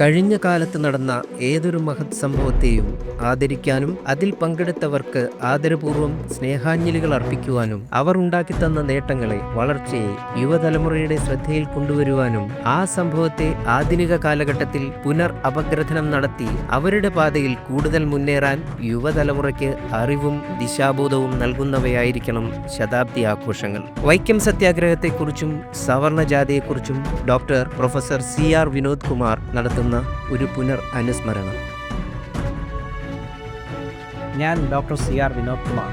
കഴിഞ്ഞ കാലത്ത് നടന്ന ഏതൊരു മഹത് സംഭവത്തെയും ആദരിക്കാനും അതിൽ പങ്കെടുത്തവർക്ക് ആദരപൂർവം സ്നേഹാഞ്ജലികൾ അർപ്പിക്കുവാനും അവർ ഉണ്ടാക്കിത്തന്ന നേട്ടങ്ങളെ വളർച്ചയെ യുവതലമുറയുടെ ശ്രദ്ധയിൽ കൊണ്ടുവരുവാനും ആ സംഭവത്തെ ആധുനിക കാലഘട്ടത്തിൽ പുനർ അപഗ്രഥനം നടത്തി അവരുടെ പാതയിൽ കൂടുതൽ മുന്നേറാൻ യുവതലമുറയ്ക്ക് അറിവും ദിശാബോധവും നൽകുന്നവയായിരിക്കണം ശതാബ്ദി ആഘോഷങ്ങൾ. വൈക്കം സത്യാഗ്രഹത്തെക്കുറിച്ചും സവർണ ജാഥയെക്കുറിച്ചും doctor professor C R Vinod Kumar നടത്തുന്ന ഒരു പുനർ അനുസ്മരണം ഞാൻ doctor C R Vinod Kumar.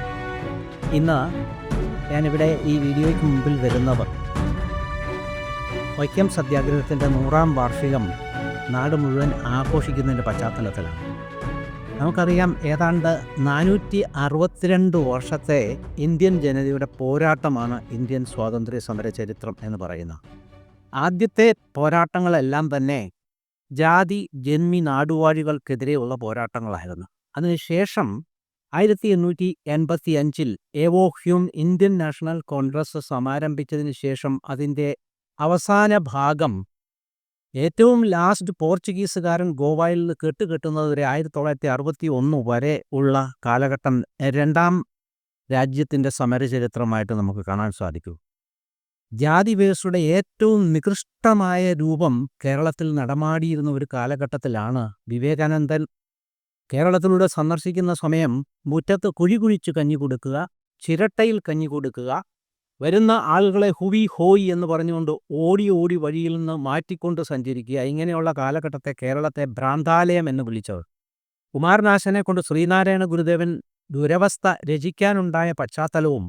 ഇന്ന് ഞാനിവിടെ ഈ വീഡിയോയ്ക്ക് മുമ്പിൽ വരുന്നവർ. വൈക്കം സത്യാഗ്രഹത്തിന്റെ നൂറാം വാർഷികം നാട് മുഴുവൻ ആഘോഷിക്കുന്നതിന്റെ പശ്ചാത്തലത്തിലാണ്. നമുക്കറിയാം ഏതാണ്ട് നാനൂറ്റി അറുപത്തിരണ്ട് വർഷത്തെ ഇന്ത്യൻ ജനതയുടെ പോരാട്ടമാണ് ഇന്ത്യൻ സ്വാതന്ത്ര്യ സമര ചരിത്രം എന്ന് പറയുന്നത്. ആദ്യത്തെ പോരാട്ടങ്ങളെല്ലാം തന്നെ ജാതി ജന്മി നാടുവാഴികൾക്കെതിരെയുള്ള പോരാട്ടങ്ങളായിരുന്നു. അതിനുശേഷം ആയിരത്തി എണ്ണൂറ്റി എൺപത്തി അഞ്ചിൽ A O Hume Indian National Congress സമാരംഭിച്ചതിന് ശേഷം അതിന്റെ അവസാന ഭാഗം ഏറ്റവും ലാസ്റ്റ് പോർച്ചുഗീസുകാരൻ ഗോവയിൽ നിന്ന് കെട്ടുകെട്ടുന്നത് വരെ ആയിരത്തി തൊള്ളായിരത്തി അറുപത്തി ഒന്ന് വരെ ഉള്ള കാലഘട്ടം രണ്ടാം രാജ്യത്തിന്റെ സമരചരിത്രമായിട്ട് നമുക്ക് കാണാൻ സാധിക്കൂ. ജാതി വ്യവസ്ഥയുടെ ഏറ്റവും നികൃഷ്ടമായ രൂപം കേരളത്തിൽ നടമാടിയിരുന്ന ഒരു കാലഘട്ടത്തിലാണ് വിവേകാനന്ദൻ. കേരളത്തിലൂടെ സന്ദർശിക്കുന്ന സമയം മുറ്റത്ത് കുഴി കുഴിച്ച് കഞ്ഞി കൊടുക്കുക ചിരട്ടയിൽ കഞ്ഞി കൊടുക്കുക വരുന്ന ആളുകളെ ഹുവി ഹോയ് എന്ന് പറഞ്ഞുകൊണ്ട് ഓടി ഓടി വഴിയിൽ നിന്ന് മാറ്റിക്കൊണ്ട് സഞ്ചരിക്കുക. ഇങ്ങനെയുള്ള കാലഘട്ടത്തെ കേരളത്തെ ഭ്രാന്താലയം എന്ന് വിളിച്ചവർ. കുമാരനാശനെ കൊണ്ട് ശ്രീനാരായണ ഗുരുദേവൻ ദുരവസ്ഥ രചിക്കാനുണ്ടായ പശ്ചാത്തലവും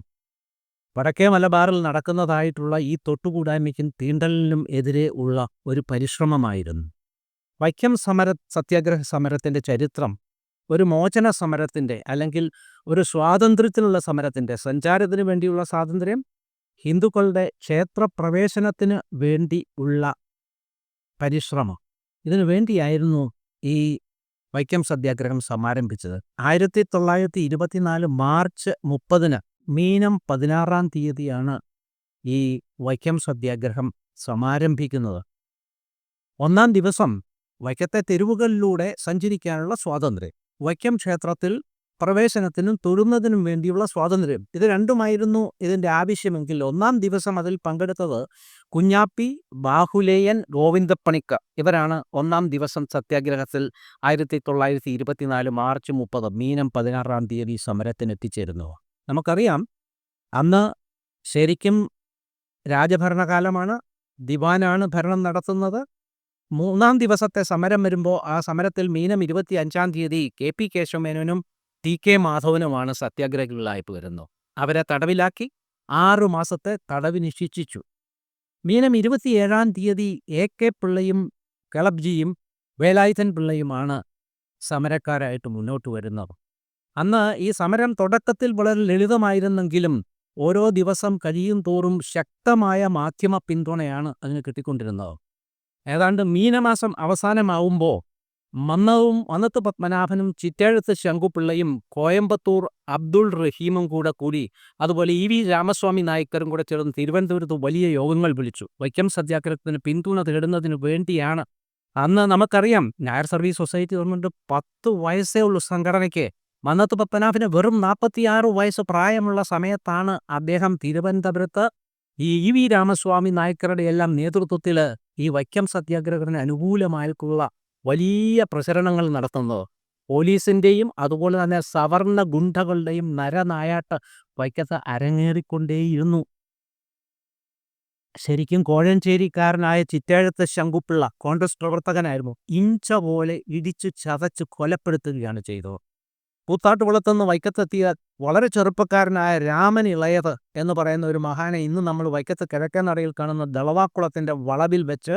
വടക്കേ മലബാറിൽ നടക്കുന്നതായിട്ടുള്ള ഈ തൊട്ടുകൂടായ്മയ്ക്കും തീണ്ടലിനും എതിരെ ഉള്ള ഒരു പരിശ്രമമായിരുന്നു. വൈക്കം സമര സത്യാഗ്രഹ സമരത്തിന്റെ ചരിത്രം ഒരു മോചന സമരത്തിന്റെ അല്ലെങ്കിൽ ഒരു സ്വാതന്ത്ര്യത്തിനുള്ള സമരത്തിന്റെ സഞ്ചാരത്തിന് വേണ്ടിയുള്ള സ്വാതന്ത്ര്യം ഹിന്ദുക്കളുടെ ക്ഷേത്രപ്രവേശനത്തിന് വേണ്ടി ഉള്ള പരിശ്രമം. ഇതിനു വേണ്ടിയായിരുന്നു ഈ വൈക്കം സത്യാഗ്രഹം സമാരംഭിച്ചത്. ആയിരത്തി തൊള്ളായിരത്തി ഇരുപത്തിനാല് മാർച്ച് മുപ്പതിന് മീനം പതിനാറാം തീയതിയാണ് ഈ വൈക്കം സത്യാഗ്രഹം സമാരംഭിക്കുന്നത്. ഒന്നാം ദിവസം വൈക്കത്തെ തെരുവുകളിലൂടെ സഞ്ചരിക്കാനുള്ള സ്വാതന്ത്ര്യം. വൈക്കം ക്ഷേത്രത്തിൽ പ്രവേശനത്തിനും തൊഴുന്നതിനും വേണ്ടിയുള്ള സ്വാതന്ത്ര്യം. ഇത് രണ്ടുമായിരുന്നു ഇതിന്റെ ആവശ്യമെങ്കിൽ ഒന്നാം ദിവസം അതിൽ പങ്കെടുത്തത് കുഞ്ഞാപ്പി ബാഹുലേയൻ ഗോവിന്ദപ്പണിക്ക. ഇവരാണ് ഒന്നാം ദിവസം സത്യാഗ്രഹത്തിൽ ആയിരത്തി തൊള്ളായിരത്തി ഇരുപത്തിനാല് മാർച്ച് മുപ്പത് മീനം പതിനാറാം തീയതി സമരത്തിന് എത്തിച്ചേരുന്നത് നമുക്കറിയാം അന്ന് ശരിക്കും രാജഭരണകാലമാണ് ദിവാനാണ് ഭരണം നടത്തുന്നത്. മൂന്നാം ദിവസത്തെ സമരം വരുമ്പോൾ ആ സമരത്തിൽ മീനം ഇരുപത്തി അഞ്ചാം തീയതി കെ പി കേശവമേനോനും ടി കെ മാധവനുമാണ് സത്യാഗ്രഹികളായിട്ട് വരുന്നത്. അവരെ തടവിലാക്കി ആറു മാസത്തെ തടവിന് നിശ്ചയിച്ചു. മീനം ഇരുപത്തിയേഴാം തീയതി എ കെ പിള്ളയും കിളബ്ജിയും വേലായുധൻ പിള്ളയുമാണ് സമരക്കാരായിട്ട് മുന്നോട്ട് വരുന്നത്. അന്ന് ഈ സമരം തുടക്കത്തിൽ വളരെ ലളിതമായിരുന്നെങ്കിലും ഓരോ ദിവസം കഴിയും തോറും ശക്തമായ മാധ്യമ പിന്തുണയാണ് അതിന് കിട്ടിക്കൊണ്ടിരുന്നത്. ഏതാണ്ട് മീനമാസം അവസാനമാവുമ്പോൾ മന്നവും വന്നത്ത് പത്മനാഭനും ചിറ്റേഴത്ത് ശങ്കുപിള്ളയും കോയമ്പത്തൂർ അബ്ദുൾ റഹീമും കൂടെ കൂടി അതുപോലെ ഇ വി രാമസ്വാമി നായ്ക്കരും കൂടെ ചേർന്ന് തിരുവനന്തപുരത്ത് വലിയ യോഗങ്ങൾ വിളിച്ചു. വൈക്കം സത്യാഗ്രഹത്തിന് പിന്തുണ തേടുന്നതിന് വേണ്ടിയാണ്. അന്ന് നമുക്കറിയാം നായർ സർവീസ് സൊസൈറ്റി ഗവൺമെന്റ് പത്ത് വയസ്സേ ഉള്ളൂ സംഘടനയ്ക്ക്. മന്നത്ത് പത്മനാഭന് വെറും നാൽപ്പത്തിയാറ് വയസ്സ് പ്രായമുള്ള സമയത്താണ് അദ്ദേഹം തിരുവനന്തപുരത്ത് ഈ ഇ വി രാമസ്വാമി നായ്ക്കരുടെ എല്ലാം നേതൃത്വത്തിൽ ഈ വൈക്കം സത്യാഗ്രഹത്തിന് അനുകൂലമായിട്ടുള്ള വലിയ പ്രചരണങ്ങൾ നടത്തുന്നത്. പോലീസിന്റെയും അതുപോലെ തന്നെ സവർണ ഗുണ്ടകളുടെയും നരനായാട്ട് വൈക്കത്ത് അരങ്ങേറിക്കൊണ്ടേയിരുന്നു. ശരിക്കും കോഴഞ്ചേരിക്കാരനായ ചിറ്റേഴത്ത് ശങ്കുപ്പിള്ള കോൺഗ്രസ് പ്രവർത്തകനായിരുന്നു. ഇഞ്ച പോലെ ഇടിച്ചു ചതച്ച് കൊലപ്പെടുത്തുകയാണ് ചെയ്തത്. കൂത്താട്ടുകുളത്തുനിന്ന് വൈക്കത്തെത്തിയ വളരെ ചെറുപ്പക്കാരനായ രാമൻ ഇളയത് എന്ന് പറയുന്ന ഒരു മഹാനെ ഇന്ന് നമ്മൾ വൈക്കത്ത് കിഴക്കേ നടയിൽ കാണുന്ന ദളവാക്കുളത്തിന്റെ വളവിൽ വെച്ച്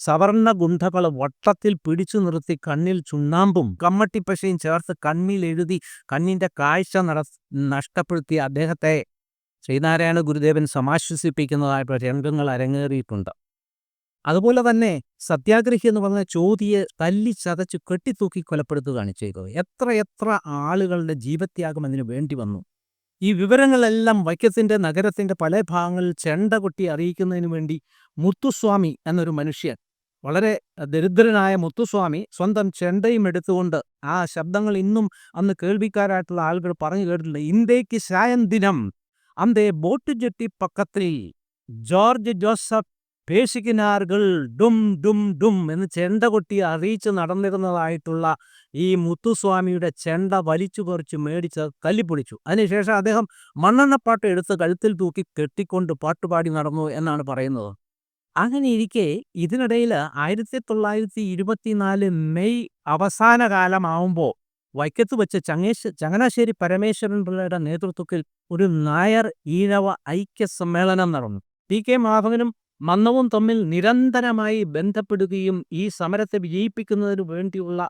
സവർണ ഗുണ്ടകൾ വട്ടത്തിൽ പിടിച്ചു നിർത്തി കണ്ണിൽ ചുണ്ണാമ്പും കമ്മട്ടിപ്പശയും ചേർത്ത് കണ്ണിൽ എഴുതി കണ്ണിന്റെ കാഴ്ച നട നഷ്ടപ്പെടുത്തിയ അദ്ദേഹത്തെ ശ്രീനാരായണ ഗുരുദേവൻ സമാശ്വസിപ്പിക്കുന്നതായിട്ടുള്ള രംഗങ്ങൾ അരങ്ങേറിയിട്ടുണ്ട്. അതുപോലെ തന്നെ സത്യാഗ്രഹി എന്ന് പറഞ്ഞ ചോതിയെ തല്ലി ചതച്ച് കെട്ടിത്തൂക്കി കൊലപ്പെടുത്തുകയാണ് ചെയ്തത്. എത്ര എത്ര ആളുകളുടെ ജീവത്യാഗം അതിന് വേണ്ടി വന്നു. ഈ വിവരങ്ങളെല്ലാം വൈക്കത്തിന്റെ നഗരത്തിന്റെ പല ഭാഗങ്ങളിൽ ചെണ്ട കൊട്ടി അറിയിക്കുന്നതിന് വേണ്ടി മുത്തുസ്വാമി എന്നൊരു മനുഷ്യൻ വളരെ ദരിദ്രനായ മുത്തുസ്വാമി സ്വന്തം ചെണ്ടയും എടുത്തുകൊണ്ട് ആ ശബ്ദങ്ങൾ ഇന്നും അന്ന് കേൾവിക്കാരായിട്ടുള്ള ആളുകൾ പറഞ്ഞു കേട്ടിട്ടുണ്ട്. ഇന്ത്യയ്ക്ക് ശായൻ ദിനം അന്തേ ബോട്ട് ജെട്ടി പക്കത്തിൽ ജോർജ് ജോസഫ് പേശിക്കിനാറുകൾ ഡും ഡും ഡും എന്ന് ചെണ്ട കൊട്ടി അറിയിച്ച് നടന്നിരുന്നതായിട്ടുള്ള ഈ മുത്തുസ്വാമിയുടെ ചെണ്ട വലിച്ചു പറിച്ച് മേടിച്ച് കല്ലിപ്പൊളിച്ചു അതിനുശേഷം അദ്ദേഹം മണ്ണെണ്ണപ്പാട്ട് എടുത്ത് കഴുത്തിൽ തൂക്കി കെട്ടിക്കൊണ്ട് പാട്ടുപാടി നടന്നു എന്നാണ് പറയുന്നത്. അങ്ങനെ ഇരിക്കെ ഇതിനിടയിൽ ആയിരത്തി തൊള്ളായിരത്തി ഇരുപത്തിനാല് മെയ് അവസാന കാലമാവുമ്പോൾ വൈക്കത്ത് വെച്ച് ചങ്ങേശ് ചങ്ങനാശ്ശേരി പരമേശ്വരൻ പിള്ളയുടെ നേതൃത്വത്തിൽ ഒരു നായർ ഈഴവ ഐക്യ സമ്മേളനം നടന്നു. ടി കെ മാധവനും മന്നവും തമ്മിൽ നിരന്തരമായി ബന്ധപ്പെടുകയും ഈ സമരത്തെ വിജയിപ്പിക്കുന്നതിന് വേണ്ടിയുള്ള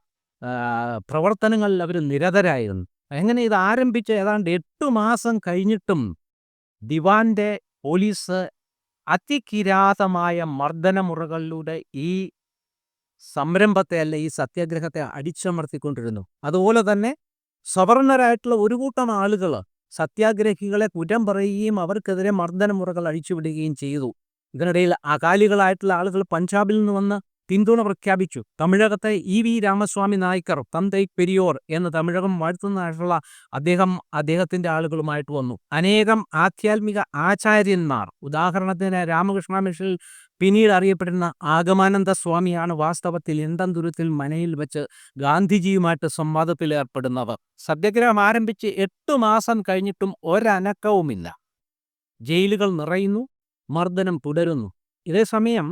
പ്രവർത്തനങ്ങളിൽ അവർ നിരതരായിരുന്നു. എങ്ങനെ ഇത് ആരംഭിച്ച ഏതാണ്ട് എട്ട് മാസം കഴിഞ്ഞിട്ടും ദിവാന്റെ പോലീസ് അതികിരാതമായ മർദ്ദനമുറകളിലൂടെ ഈ സംരംഭത്തെ അല്ല ഈ സത്യാഗ്രഹത്തെ അടിച്ചമർത്തിക്കൊണ്ടിരുന്നു. അതുപോലെ തന്നെ സവർണരായിട്ടുള്ള ഒരു കൂട്ടം ആളുകൾ സത്യാഗ്രഹികളെ കുറ്റം പറയുകയും അവർക്കെതിരെ മർദ്ദനമുറകൾ അഴിച്ചുവിടുകയും ചെയ്തു. ഇതിനിടയിൽ അകാലികളായിട്ടുള്ള ആളുകൾ പഞ്ചാബിൽ നിന്ന് വന്ന് പിന്തുണ പ്രഖ്യാപിച്ചു. തമിഴകത്തെ ഇ വി രാമസ്വാമി നായ്ക്കർ തന്തൈ പെരിയോർ എന്ന് തമിഴകം വാഴ്ത്തുന്നതായിട്ടുള്ള അദ്ദേഹം അദ്ദേഹത്തിന്റെ ആളുകളുമായിട്ട് വന്നു. അനേകം ആധ്യാത്മിക ആചാര്യന്മാർ. ഉദാഹരണത്തിന് രാമകൃഷ്ണ മിഷനിൽ പിന്നീട് അറിയപ്പെടുന്ന ആഗമാനന്ദ സ്വാമിയാണ് വാസ്തവത്തിൽ എന്തന്തുരത്തിൽ മനയിൽ വെച്ച് ഗാന്ധിജിയുമായിട്ട് സംവാദത്തിൽ ഏർപ്പെടുന്നവർ. സത്യഗ്രഹം ആരംഭിച്ച് എട്ട് മാസം കഴിഞ്ഞിട്ടും ഒരനക്കവുമില്ല. ജയിലുകൾ നിറയുന്നു. മർദ്ദനം തുടരുന്നു ഇതേസമയം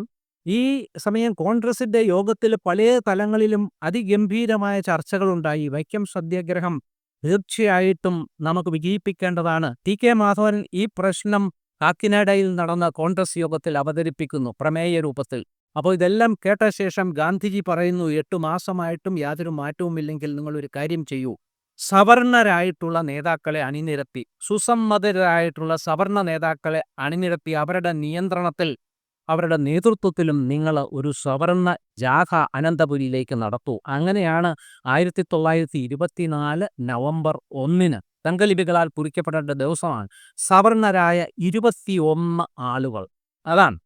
ഈ സമയം കോൺഗ്രസിന്റെ യോഗത്തിൽ പല തലങ്ങളിലും അതിഗംഭീരമായ ചർച്ചകളുണ്ടായി. വൈക്കം സത്യാഗ്രഹം തീർച്ചയായിട്ടും നമുക്ക് വിജയിപ്പിക്കേണ്ടതാണ്. ടി കെ മാധവൻ ഈ പ്രശ്നം കാക്കിനാടയിൽ നടന്ന കോൺഗ്രസ് യോഗത്തിൽ അവതരിപ്പിക്കുന്നു പ്രമേയ രൂപത്തിൽ. അപ്പോൾ ഇതെല്ലാം കേട്ട ശേഷം ഗാന്ധിജി പറയുന്നു എട്ടു മാസമായിട്ടും യാതൊരു മാറ്റവുമില്ലെങ്കിൽ നിങ്ങൾ ഒരു കാര്യം ചെയ്യൂ. സവർണരായിട്ടുള്ള നേതാക്കളെ അണിനിരത്തി സുസമ്മതരായിട്ടുള്ള സവർണ നേതാക്കളെ അണിനിരത്തി അവരുടെ നിയന്ത്രണത്തിൽ അവരുടെ നേതൃത്വത്തിലും നിങ്ങൾ ഒരു സവർണ ജാഥ അനന്തപുരിയിലേക്ക് നടത്തൂ. അങ്ങനെയാണ് ആയിരത്തി തൊള്ളായിരത്തി ഇരുപത്തിനാല് നവംബർ ഒന്നിന് തങ്കലിപികളാൽ കുറിക്കപ്പെടേണ്ട ദിവസമാണ് സവർണരായ ഇരുപത്തിയൊന്ന് ആളുകൾ. അതാണ്.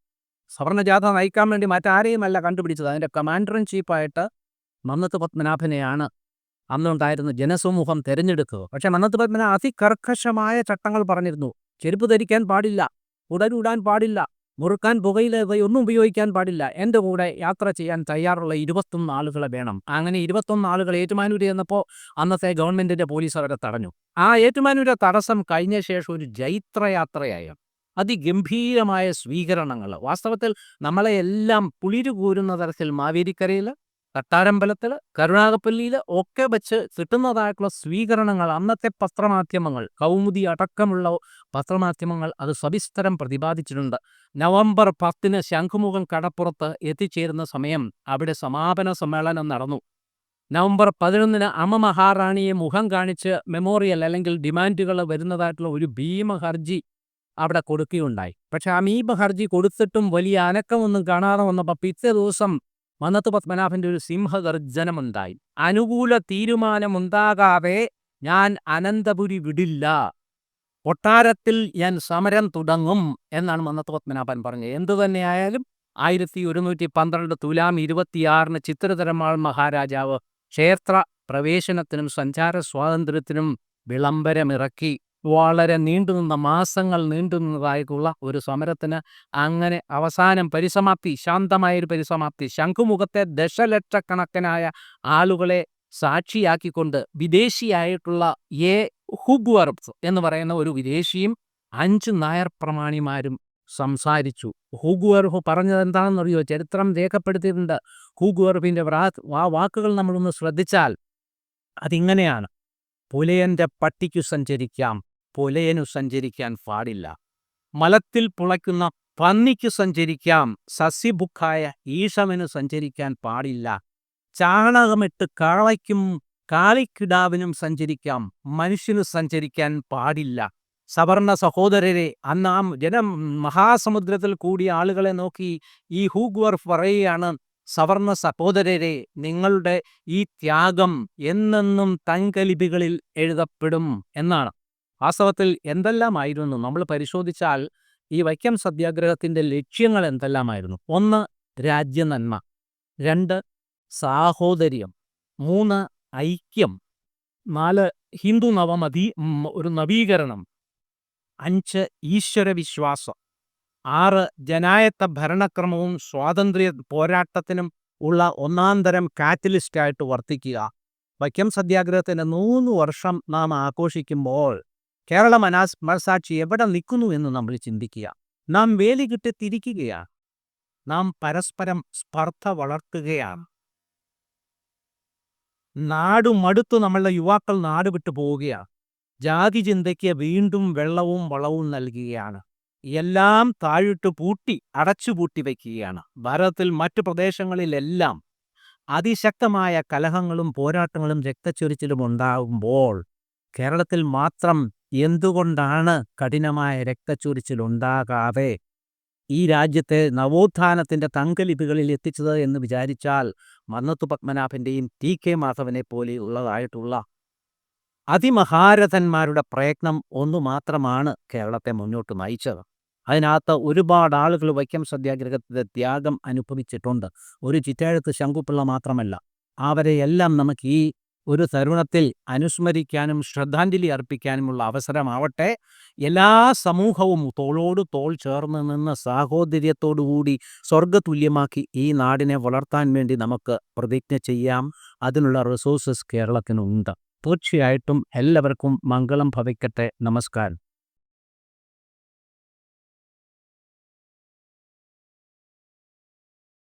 സവർണ ജാഥ നയിക്കാൻ വേണ്ടി മറ്റാരെയുമല്ല കണ്ടുപിടിച്ചത്. അതിന്റെ കമാൻഡർ ഇൻ ചീഫായിട്ട് മന്നത്ത് പത്മനാഭനെയാണ് അന്നുണ്ടായിരുന്ന ജനസമൂഹം തിരഞ്ഞെടുക്കുക. പക്ഷെ മന്നത്ത് പത്മന അതികർക്കശമായ ചട്ടങ്ങൾ പറഞ്ഞിരുന്നു. ചെരുപ്പ് ധരിക്കാൻ പാടില്ല ഉടലിടാൻ പാടില്ല മുറുക്കാൻ പുകയില ഇവയൊന്നും ഉപയോഗിക്കാൻ പാടില്ല. എന്റെ കൂടെ യാത്ര ചെയ്യാൻ തയ്യാറുള്ള ഇരുപത്തൊന്ന് ആളുകളെ വേണം. അങ്ങനെ ഇരുപത്തൊന്ന് ആളുകൾ ഏറ്റുമാനൂര് ചെന്നപ്പോൾ അന്നത്തെ ഗവൺമെന്റിന്റെ പോലീസ് അവരെ തടഞ്ഞു. ആ ഏറ്റുമാനൂരെ തടസ്സം കഴിഞ്ഞ ശേഷം ഒരു ജൈത്രയാത്രയായ. അതിഗംഭീരമായ സ്വീകരണങ്ങൾ. വാസ്തവത്തിൽ നമ്മളെ എല്ലാം പുളിരുകൂരുന്ന തരത്തിൽ മാവേലിക്കരയിൽ തട്ടാരമ്പലത്തിൽ കരുണാകപ്പള്ളിയിൽ ഒക്കെ വെച്ച് കിട്ടുന്നതായിട്ടുള്ള സ്വീകരണങ്ങൾ അന്നത്തെ പത്രമാധ്യമങ്ങൾ കൗമുദി അടക്കമുള്ള പത്രമാധ്യമങ്ങൾ അത് സവിസ്തരം പ്രതിപാദിച്ചിട്ടുണ്ട്. നവംബർ പത്തിന് ശംഖുമുഖം കടപ്പുറത്ത് എത്തിച്ചേരുന്ന സമയം അവിടെ സമാപന സമ്മേളനം നടന്നു. നവംബർ പതിനൊന്നിന് അമ്മ മഹാറാണിയെ മുഖം കാണിച്ച് മെമ്മോറിയൽ അല്ലെങ്കിൽ ഡിമാൻഡുകൾ വരുന്നതായിട്ടുള്ള ഒരു ഭീമ ഹർജി അവിടെ കൊടുക്കുകയുണ്ടായി. പക്ഷെ ആ മീപ ഹർജി കൊടുത്തിട്ടും വലിയ അനക്കമൊന്നും കാണാതെ വന്നപ്പോൾ പിറ്റേ ദിവസം മന്നത്ത് പത്മനാഭന്റെ ഒരു സിംഹഗർജനമുണ്ടായി. അനുകൂല തീരുമാനമുണ്ടാകാതെ ഞാൻ അനന്തപുരി വിടില്ല. കൊട്ടാരത്തിൽ ഞാൻ സമരം തുടങ്ങും എന്നാണ് മന്നത്ത് പത്മനാഭൻ പറഞ്ഞത്. എന്തു തന്നെയായാലും ആയിരത്തി ഒരുന്നൂറ്റി പന്ത്രണ്ട് തുലാം ഇരുപത്തിയാറിന് ചിത്രതരമാൾ മഹാരാജാവ് ക്ഷേത്ര പ്രവേശനത്തിനും സഞ്ചാര സ്വാതന്ത്ര്യത്തിനും വിളംബരമിറക്കി. വളരെ നീണ്ടുനിന്ന മാസങ്ങൾ നീണ്ടുനിന്നതായിട്ടുള്ള ഒരു സമരത്തിന് അങ്ങനെ അവസാനം പരിസമാപ്തി ശാന്തമായൊരു പരിസമാപ്തി. ശംഖുമുഖത്തെ ദശലക്ഷക്കണക്കിനായ ആളുകളെ സാക്ഷിയാക്കിക്കൊണ്ട് വിദേശിയായിട്ടുള്ള എ. ഹുഗ്വർബ്സ് എന്ന് പറയുന്ന ഒരു വിദേശിയും അഞ്ച് നായർ പ്രമാണിമാരും സംസാരിച്ചു. ഹൂഗുവർഹു പറഞ്ഞത് എന്താണെന്നറിയോ ചരിത്രം രേഖപ്പെടുത്തിയിട്ടുണ്ട്. ഹുഗുവർഹിന്റെ ആ വാക്കുകൾ നമ്മളൊന്ന് ശ്രദ്ധിച്ചാൽ അതിങ്ങനെയാണ്. പുലയന്റെ പട്ടിക്കു സഞ്ചരിക്കാം. പുലയനു സഞ്ചരിക്കാൻ പാടില്ല. മലത്തിൽ പുളയ്ക്കുന്ന പന്നിക്ക് സഞ്ചരിക്കാം. സസ്യബുക്കായ ഈശമനു സഞ്ചരിക്കാൻ പാടില്ല. ചാണകമിട്ട് കാളയ്ക്കും കാളിക്കിടാവിനും സഞ്ചരിക്കാം. മനുഷ്യനു സഞ്ചരിക്കാൻ പാടില്ല. സവർണ സഹോദരരെ അന്ന് ആ ജനം മഹാസമുദ്രത്തിൽ കൂടിയ ആളുകളെ നോക്കി ഈ ഹൂഗ്വർ പറയുകയാണ് സവർണ സഹോദരരെ നിങ്ങളുടെ ഈ ത്യാഗം എന്നെന്നും തങ്കലിപികളിൽ എഴുതപ്പെടും എന്നാണ്. വാസ്തവത്തിൽ എന്തെല്ലാമായിരുന്നു? നമ്മൾ പരിശോധിച്ചാൽ ഈ വൈക്കം സത്യാഗ്രഹത്തിന്റെ ലക്ഷ്യങ്ങൾ എന്തെല്ലാമായിരുന്നു? ഒന്ന് രാജ്യനന്മ. രണ്ട് സാഹോദര്യം. മൂന്ന് ഐക്യം. നാല് ഹിന്ദു നവമതി ഒരു നവീകരണം. അഞ്ച് ഈശ്വരവിശ്വാസം. ആറ് ജനായത്ത ഭരണക്രമവും സ്വാതന്ത്ര്യ പോരാട്ടത്തിനും ഉള്ള ഒന്നാന്തരം കാറ്റലിസ്റ്റായിട്ട് വർത്തിക്കുക. വൈക്കം സത്യാഗ്രഹത്തിന്റെ മൂന്ന് വർഷം നാം ആഘോഷിക്കുമ്പോൾ കേരള മനാസ് മനസാക്ഷി എവിടെ നിൽക്കുന്നു എന്ന് നമ്മൾ ചിന്തിക്കുക. നാം വേലി കിട്ടി തിരിക്കുകയാണ്. നാം പരസ്പരം സ്പർദ്ധ വളർത്തുകയാണ്. നാടു മടുത്തു നമ്മളുടെ യുവാക്കൾ നാട് വിട്ടു പോവുകയാണ്. ജാതി ചിന്തയ്ക്ക് വീണ്ടും വെള്ളവും വളവും നൽകുകയാണ്. എല്ലാം താഴിട്ട് പൂട്ടി അടച്ചു പൂട്ടി വയ്ക്കുകയാണ്. ഭാരതത്തിൽ മറ്റു പ്രദേശങ്ങളിലെല്ലാം അതിശക്തമായ കലഹങ്ങളും പോരാട്ടങ്ങളും രക്തച്ചൊരിച്ചിലും ഉണ്ടാകുമ്പോൾ കേരളത്തിൽ മാത്രം എന്തുകൊണ്ടാണ് കഠിനമായ രക്തച്ചൊരിച്ചിൽ ഉണ്ടാകാതെ ഈ രാജ്യത്തെ നവോത്ഥാനത്തിന്റെ തങ്കലിപികളിൽ എത്തിച്ചത് എന്ന് വിചാരിച്ചാൽ മന്നത്തു പത്മനാഭന്റെയും ടി കെ മാധവനെ പോലെയുള്ളതായിട്ടുള്ള അതിമഹാരഥന്മാരുടെ പ്രയത്നം ഒന്നു മാത്രമാണ് കേരളത്തെ മുന്നോട്ട് നയിച്ചത്. അതിനകത്ത് ഒരുപാട് ആളുകൾ വൈക്കം സത്യാഗ്രഹത്തിന്റെ ത്യാഗം അനുഭവിച്ചിട്ടുണ്ട്. ഒരു ചിറ്റെഴുത്ത് ശങ്കുപിള്ള മാത്രമല്ല അവരെയെല്ലാം നമുക്ക് ഈ ഒരു തരുണത്തിൽ അനുസ്മരിക്കാനും ശ്രദ്ധാഞ്ജലി അർപ്പിക്കാനുമുള്ള അവസരമാവട്ടെ. എല്ലാ സമൂഹവും തോളോട് തോൾ ചേർന്ന് നിന്ന് സാഹോദര്യത്തോടുകൂടി സ്വർഗതുല്യമാക്കി ഈ നാടിനെ വളർത്താൻ വേണ്ടി നമുക്ക് പ്രതിജ്ഞ ചെയ്യാം. അതിനുള്ള റിസോഴ്സസ് കേരളത്തിനുണ്ട്. തീർച്ചയായിട്ടും എല്ലാവർക്കും മംഗളം ഭവിക്കട്ടെ. നമസ്കാരം.